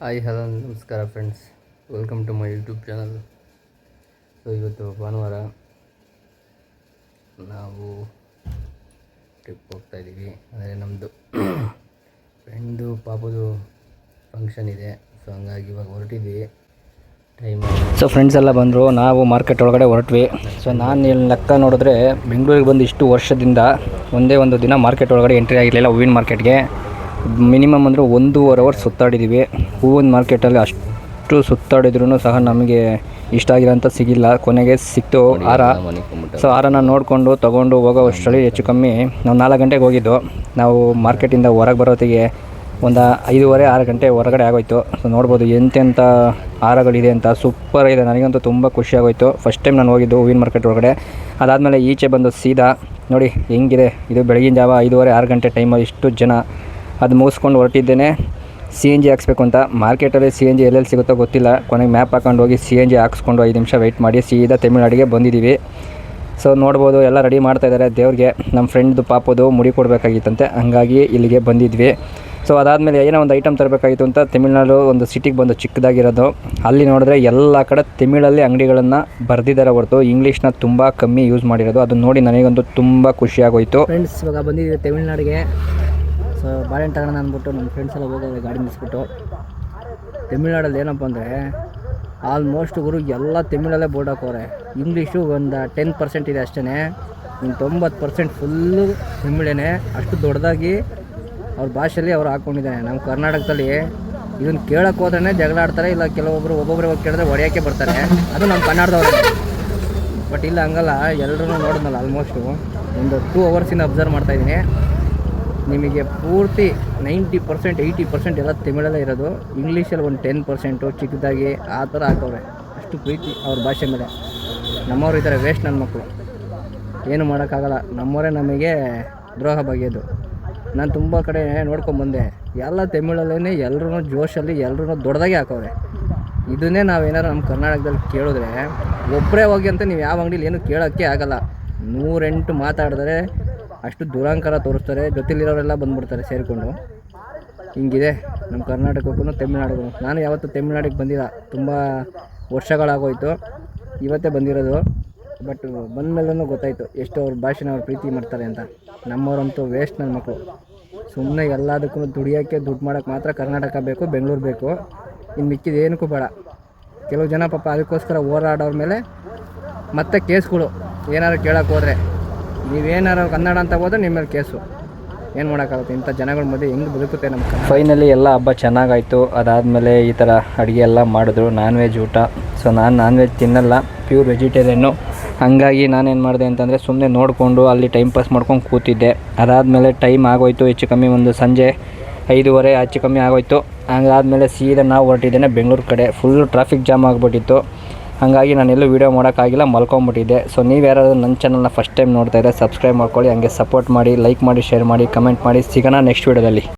Hi, hello, ನಮಸ್ಕಾರ friends welcome to my YouTube channel so ಇವತ್ತು ಭಾನುವಾರ ನಾವು ಟ್ರಿಪ್ ಹೋಗ್ತಾ ಇದ್ದೀವಿ. ಅಂದರೆ ನಮ್ಮದು ಫ್ರೆಂಡು ಪಾಪದು ಫಂಕ್ಷನ್ ಇದೆ. ಸೊ ಹಂಗಾಗಿ ಇವಾಗ ಹೊರಟಿದ್ದೀವಿ ಟೈಮ್ ಸೊ ಫ್ರೆಂಡ್ಸ್ ಎಲ್ಲ ಬಂದರು. ನಾವು ಮಾರ್ಕೆಟ್ ಒಳಗಡೆ ಹೊರಟ್ವಿ. ಸೊ ನಾನು ಇಲ್ಲಿ ಲೆಕ್ಕ ನೋಡಿದ್ರೆ ಬೆಂಗಳೂರಿಗೆ ಬಂದು ಇಷ್ಟು ವರ್ಷದಿಂದ ಒಂದೇ ಒಂದು ದಿನ ಮಾರ್ಕೆಟ್ ಒಳಗಡೆ ಎಂಟ್ರಿ ಆಗಿರಲಿಲ್ಲ ಹೂವಿನ ಮಾರ್ಕೆಟ್ಗೆ ಮಿನಿಮಮ್ ಅಂದರೆ ಒಂದೂವರೆ ಅವರ್ ಸುತ್ತಾಡಿದ್ದೀವಿ ಹೂವಿನ ಮಾರ್ಕೆಟಲ್ಲಿ ಅಷ್ಟು ಸುತ್ತಾಡಿದ್ರೂ ಸಹ ನಮಗೆ ಇಷ್ಟ ಆಗಿರೋಂಥ ಸಿಗಿಲ್ಲ. ಕೊನೆಗೆ ಸಿಕ್ತು ಹಾರ ಸೊ ಹಾರನ ನೋಡಿಕೊಂಡು ತೊಗೊಂಡು ಹೋಗೋ ಅಷ್ಟರಲ್ಲಿ ಹೆಚ್ಚು ಕಮ್ಮಿ ನಾವು ನಾಲ್ಕು ಗಂಟೆಗೆ ಹೋಗಿದ್ದು. ನಾವು ಮಾರ್ಕೆಟಿಂದ ಹೊರಗೆ ಬರೋತ್ತಿಗೆ ಒಂದು ಐದೂವರೆ ಆರು ಗಂಟೆ ಹೊರಗಡೆ ಆಗೋಯ್ತು. ಸೊ ನೋಡ್ಬೋದು ಎಂತೆಂಥ ಹಾರಗಳಿದೆ ಅಂತ. ಸೂಪರ್ ಇದೆ ನನಗಂತೂ ತುಂಬ ಖುಷಿ ಆಗೋಯ್ತು. ಫಸ್ಟ್ ಟೈಮ್ ನಾನು ಹೋಗಿದ್ದು ಹೂವಿನ ಮಾರ್ಕೆಟ್ ಒಳಗಡೆ. ಅದಾದಮೇಲೆ ಈಚೆ ಬಂದು ಸೀದಾ ನೋಡಿ ಹೆಂಗಿದೆ. ಇದು ಬೆಳಗಿನ ಜಾವ ಐದೂವರೆ ಆರು ಗಂಟೆ ಟೈಮಲ್ಲಿ ಇಷ್ಟು ಜನ ಅದು ಮುಗಿಸ್ಕೊಂಡು ಹೊರಟಿದ್ದೇನೆ. ಸಿ ಎನ್ ಜಿ ಹಾಕ್ಸ್ಬೇಕು ಅಂತ. ಮಾರ್ಕೆಟಲ್ಲಿ ಸಿ ಎನ್ ಜಿ ಎಲ್ಲೆಲ್ಲಿ ಸಿಗುತ್ತೋ ಗೊತ್ತಿಲ್ಲ. ಕೊನೆಗೆ ಮ್ಯಾಪ್ ಹಾಕೊಂಡು ಹೋಗಿ ಸಿ ಎನ್ ಜಿ ಹಾಕ್ಸ್ಕೊಂಡು ಐದು ನಿಮಿಷ ವೆಯ್ಟ್ ಮಾಡಿ ಸೀದಾ ತಮಿಳ್ನಾಡಿಗೆ ಬಂದಿದ್ದೀವಿ. ಸೊ ನೋಡ್ಬೋದು, ಎಲ್ಲ ರೆಡಿ ಮಾಡ್ತಾ ಇದ್ದಾರೆ ದೇವ್ರಿಗೆ. ನಮ್ಮ ಫ್ರೆಂಡ್ದು ಪಾಪದು ಮುಡಿ ಕೊಡಬೇಕಾಗಿತ್ತಂತೆ. ಹಂಗಾಗಿ ಇಲ್ಲಿಗೆ ಬಂದಿದ್ವಿ. ಸೊ ಅದಾದಮೇಲೆ ಏನೋ ಒಂದು ಐಟಮ್ ತರಬೇಕಾಗಿತ್ತು ಅಂತ ತಮಿಳ್ನಾಡು ಒಂದು ಸಿಟಿಗೆ ಬಂದು ಚಿಕ್ಕದಾಗಿರೋದು. ಅಲ್ಲಿ ನೋಡಿದ್ರೆ ಎಲ್ಲ ಕಡೆ ತಮಿಳಲ್ಲಿ ಅಂಗಡಿಗಳನ್ನು ಬರೆದಿದ್ದಾರೆ ಹೊರತು ಇಂಗ್ಲೀಷ್ನ ತುಂಬ ಕಮ್ಮಿ ಯೂಸ್ ಮಾಡಿರೋದು. ಅದನ್ನು ನೋಡಿ ನನಗಂತೂ ತುಂಬ ಖುಷಿಯಾಗೋಯಿತು ಫ್ರೆಂಡ್ಸ್ ಇವಾಗ ಬಂದಿದ್ದೀವಿ ತಮಿಳ್ನಾಡಿಗೆ ಸೊ ಬಾಳೆಹಣ್ಣು ತಗೋಣ ಅಂದ್ಬಿಟ್ಟು ನಮ್ಮ ಫ್ರೆಂಡ್ಸ್ ಎಲ್ಲ ಹೋಗೋದು ಗಾಡಿ ನಿಲ್ಲಿಸ್ಬಿಟ್ಟು, ತಮಿಳ್ನಾಡಲ್ಲಿ ಏನಪ್ಪ ಅಂದರೆ ಆಲ್ಮೋಸ್ಟ್ ಗುರು ಎಲ್ಲ ತಮಿಳಲ್ಲೇ ಬೋರ್ಡ್ ಹಾಕೋರೆ. ಇಂಗ್ಲೀಷು ಒಂದು ಟೆನ್ ಪರ್ಸೆಂಟ್ ಇದೆ ಅಷ್ಟೇ ಇನ್ನು ತೊಂಬತ್ತು ಪರ್ಸೆಂಟ್ ಫುಲ್ಲು ತಮಿಳೇನೆ. ಅಷ್ಟು ದೊಡ್ಡದಾಗಿ ಅವ್ರ ಭಾಷೆಯಲ್ಲಿ ಅವ್ರು ಹಾಕ್ಕೊಂಡಿದ್ದಾರೆ ನಮ್ಮ ಕರ್ನಾಟಕದಲ್ಲಿ ಇದನ್ನು ಕೇಳಕ್ಕೆ ಹೋದ್ರೆ ಜಗಳ ಆಡ್ತಾರೆ, ಇಲ್ಲ ಕೆಲವೊಬ್ಬರು ಒಬ್ಬೊಬ್ಬರು ಹೋಗಿ ಕೇಳಿದ್ರೆ ಹೊಡೆಯೋಕ್ಕೆ ಬರ್ತಾರೆ. ಅದು ನಮ್ಮ ಕನ್ನಡದವ್ರು. ಬಟ್ ಇಲ್ಲ ಹಂಗಲ್ಲ ಎಲ್ಲರೂ ನೋಡಿದ್ನಲ್ಲ ಆಲ್ಮೋಸ್ಟು ಒಂದು ಟೂ ಅವರ್ಸಿಂದ ಅಬ್ಸರ್ವ್ ಮಾಡ್ತಾಯಿದ್ದೀನಿ ನಿಮಗೆ ಪೂರ್ತಿ ನೈಂಟಿ ಪರ್ಸೆಂಟ್, ಏಯ್ಟಿ ಪರ್ಸೆಂಟ್ ಎಲ್ಲ ತಮಿಳಲ್ಲೇ ಇರೋದು. ಇಂಗ್ಲೀಷಲ್ಲಿ ಒಂದು ಟೆನ್ ಪರ್ಸೆಂಟು, ಚಿಕ್ಕದಾಗಿ ಆ ಥರ ಹಾಕವ್ರೆ ಅಷ್ಟು ಪ್ರೀತಿ ಅವ್ರ ಭಾಷೆ ಮೇಲೆ. ನಮ್ಮವ್ರು ಇದ್ದಾರೆ ವೇಸ್ಟ್ ನನ್ನ ಮಕ್ಕಳು ಏನು ಮಾಡೋಕ್ಕಾಗಲ್ಲ. ನಮ್ಮವರೇ ನಮಗೆ ದ್ರೋಹ ಬಗೆಯೋದು. ನಾನು ತುಂಬ ಕಡೆ ನೋಡ್ಕೊಂಬಂದೆ ಎಲ್ಲ ತಮಿಳಲ್ಲೇ ಎಲ್ಲರೂ ಜೋಶಲ್ಲಿ ಎಲ್ಲರೂ ದೊಡ್ಡದಾಗೆ ಹಾಕವ್ರೆ. ಇದನ್ನೇ ನಾವೇನಾರು ನಮ್ಮ ಕರ್ನಾಟಕದಲ್ಲಿ ಕೇಳಿದ್ರೆ ಒಬ್ಬರೇ ಹೋಗಿ ಅಂತ ನೀವು ಯಾವ ಅಂಗಡಿಲಿ ಏನು ಕೇಳೋಕ್ಕೆ ಆಗಲ್ಲ. ನೂರೆಂಟು ಮಾತಾಡಿದ್ರೆ ಅಷ್ಟು ದುರಾಂಕಾರ ತೋರಿಸ್ತಾರೆ, ಜೊತೆಲಿರೋರೆಲ್ಲ ಬಂದ್ಬಿಡ್ತಾರೆ ಸೇರಿಕೊಂಡು. ಹಿಂಗಿದೆ ನಮ್ಮ ಕರ್ನಾಟಕಕ್ಕೂ ತಮಿಳ್ನಾಡಿಗೂ. ನಾನು ಯಾವತ್ತೂ ತಮಿಳ್ನಾಡಿಗೆ ಬಂದಿಲ್ಲ, ತುಂಬ ವರ್ಷಗಳಾಗೋಯ್ತು. ಇವತ್ತೇ ಬಂದಿರೋದು, ಬಟ್ ಬಂದಮೇಲೂ ಗೊತ್ತಾಯಿತು ಎಷ್ಟು ಅವ್ರ ಭಾಷೆನ ಅವ್ರು ಪ್ರೀತಿ ಮಾಡ್ತಾರೆ ಅಂತ. ನಮ್ಮವರಂತೂ ವೇಸ್ಟ್ ನನ್ನ ಮಕ್ಕಳು ಸುಮ್ಮನೆ ಎಲ್ಲದಕ್ಕೂ ದುಡಿಯೋಕ್ಕೆ ದುಡ್ಡು ಮಾಡೋಕ್ಕೆ ಮಾತ್ರ ಕರ್ನಾಟಕ ಬೇಕು, ಬೆಂಗಳೂರು ಬೇಕು. ಇನ್ನು ಮಿಕ್ಕಿದ ಏನಕ್ಕೂ ಬೇಡ. ಕೆಲವು ಜನ ಪಾಪ ಅದಕ್ಕೋಸ್ಕರ ಹೋರಾಡೋರ ಮೇಲೆ ಮತ್ತೆ ಕೇಸ್ಗಳು. ಏನಾದ್ರು ಕೇಳೋಕೆ ಹೋದರೆ. ನೀವೇನಾರು ಕನ್ನಡ ಅಂತ ಹೋದ್ರೆ ನಿಮ್ಮ ಮೇಲೆ ಕೇಸು. ಏನು ಮಾಡೋಕ್ಕಾಗುತ್ತೆ? ಇಂಥ ಜನಗಳ ಮಧ್ಯೆ ಹೆಂಗೆ ಬದುಕುತ್ತೆ ನಮ್ಮ ಫೈನಲಿ ಎಲ್ಲ ಹಬ್ಬ ಚೆನ್ನಾಗಾಯಿತು. ಅದಾದಮೇಲೆ ಈ ಥರ ಅಡುಗೆ ಎಲ್ಲ ಮಾಡಿದ್ರು. ನಾನ್ ವೆಜ್ ಊಟ. ಸೊ ನಾನು ನಾನ್ ವೆಜ್ ತಿನ್ನಲ್ಲ. ಪ್ಯೂರ್ ವೆಜಿಟೇರಿಯನ್ನು ಹಾಗಾಗಿ ನಾನೇನು ಮಾಡಿದೆ ಅಂತಂದರೆ ಸುಮ್ಮನೆ ನೋಡಿಕೊಂಡು ಅಲ್ಲಿ ಟೈಮ್ ಪಾಸ್ ಮಾಡ್ಕೊಂಡು ಕೂತಿದ್ದೆ. ಅದಾದಮೇಲೆ ಟೈಮ್ ಆಗೋಯ್ತು. ಹೆಚ್ಚು ಕಮ್ಮಿ ಒಂದು ಸಂಜೆ ಐದೂವರೆ, ಹೆಚ್ಚು ಕಮ್ಮಿ ಆಗೋಯ್ತು. ಹಂಗಾದ್ಮೇಲೆ ಸೀದಾ ನಾವು ಹೊರಟಿದ್ದೇನೆ ಬೆಂಗಳೂರು ಕಡೆ. ಫುಲ್ ಟ್ರಾಫಿಕ್ ಜಾಮ್ ಆಗಿಬಿಟ್ಟಿತ್ತು. ಹಾಗಾಗಿ ನಾನೆಲ್ಲೂ ವೀಡಿಯೋ ಮಾಡೋಕ್ಕಾಗಿಲ್ಲ, ಮಲ್ಕೊಂಬಿಟ್ಟಿದ್ದೆ. ಸೊ ನೀವು ಯಾರಾದರೂ ನನ್ನ ಚಾನಲ್ನ ಫಸ್ಟ್ ಟೈಮ್ ನೋಡ್ತಾ ಇದ್ದರೆ ಸಬ್ಸ್ಕ್ರೈಬ್ ಮಾಡ್ಕೊಳ್ಳಿ. ಹಂಗೆ ಸಪೋರ್ಟ್ ಮಾಡಿ ಲೈಕ್ ಮಾಡಿ ಶೇರ್ ಮಾಡಿ ಕಮೆಂಟ್ ಮಾಡಿ. ಸಿಗೋಣ ನೆಕ್ಸ್ಟ್ ವೀಡಿಯೋದಲ್ಲಿ